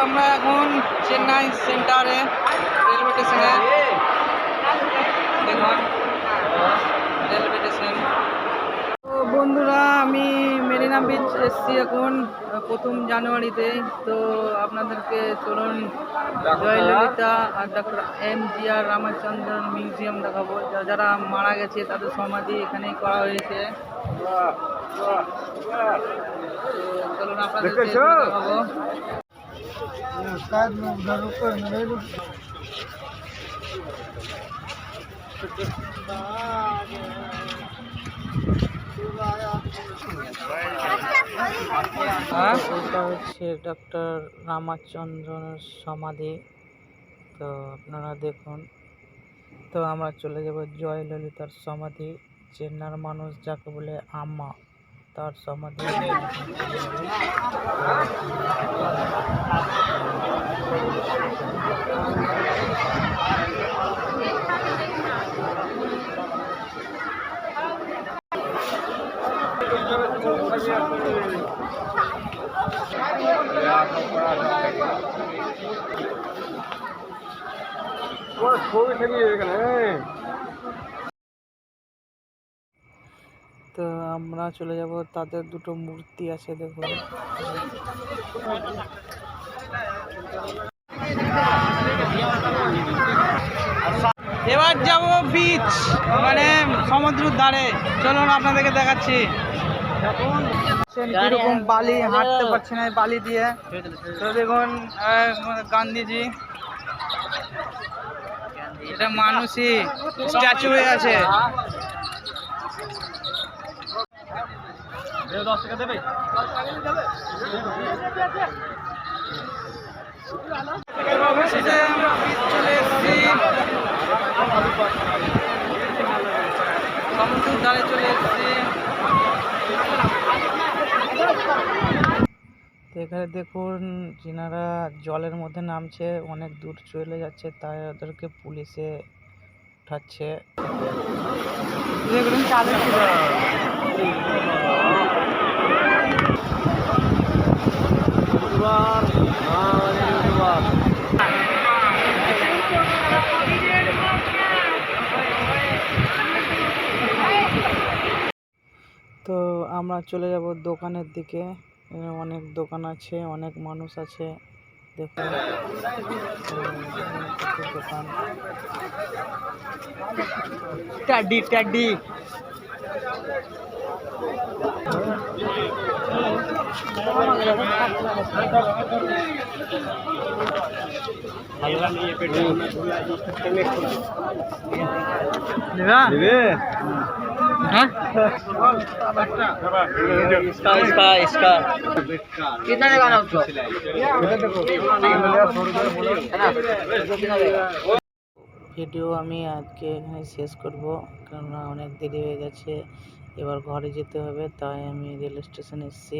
আমরা এখন চেন্নাই সেন্টারে রেলওয়ে স্টেশনে। দেখুন রেলওয়ে স্টেশন। তো বন্ধুরা আমি মেরিনা বিচ এসছি এখন প্রথম জানুয়ারিতে। তো আপনাদেরকে চলুন জয়ললিতা আর doctor M G R Ramachandran museum দেখাবো। যা- যারা মারা গেছে তাদের সমাধি এখানেই করা হয়েছে। চলুন আপনাদেরকে দেখেছ? দেখাবো। এটা হচ্ছে ডক্টর রামাচন্দ্রনের সমাধি। তো আপনারা দেখুন। তো আমরা চলে যাব জয়ললিতার সমাধি, চেন্নার মানুষ যাকে বলে আম্মা, তার সমাধি। তো আমরা চলে যাব, তাদের দুটো মূর্তি আছে দেখুন। এবার যাব বিচ মানে সমুদ্রের ধারে। চলুন আপনাদেরকে দেখাচ্ছি। কীরকম বালি হাঁটতে পারছি না বালি দিয়ে। তো দেখুন গান্ধীজি। এটা মানুষই স্ট্যাচু হয়ে আছে। অবশেষে আমরা চলে এসেছি। সমুদ্রের ধারে চলে এসেছি। এখানে দেখুন, যিনারা জলের মধ্যে নামছে, অনেক দূর চলে যাচ্ছে, তাই ওদেরকে পুলিশে উঠাচ্ছে। তো আমরা চলে যাব দোকানের দিকে। এখানে অনেক দোকান আছে অনেক মানুষ আছে। দেখুন দোকান। Teddy teddy. নেবা হ্যাঁ इसका इसका इसका कितना लगाना उसको ভিডিও আমি আজকে এখানে শেষ করব কেননা অনেক দেরি হয়ে গেছে এবার ঘরে যেতে হবে তাই আমি রেল স্টেশন এসেছি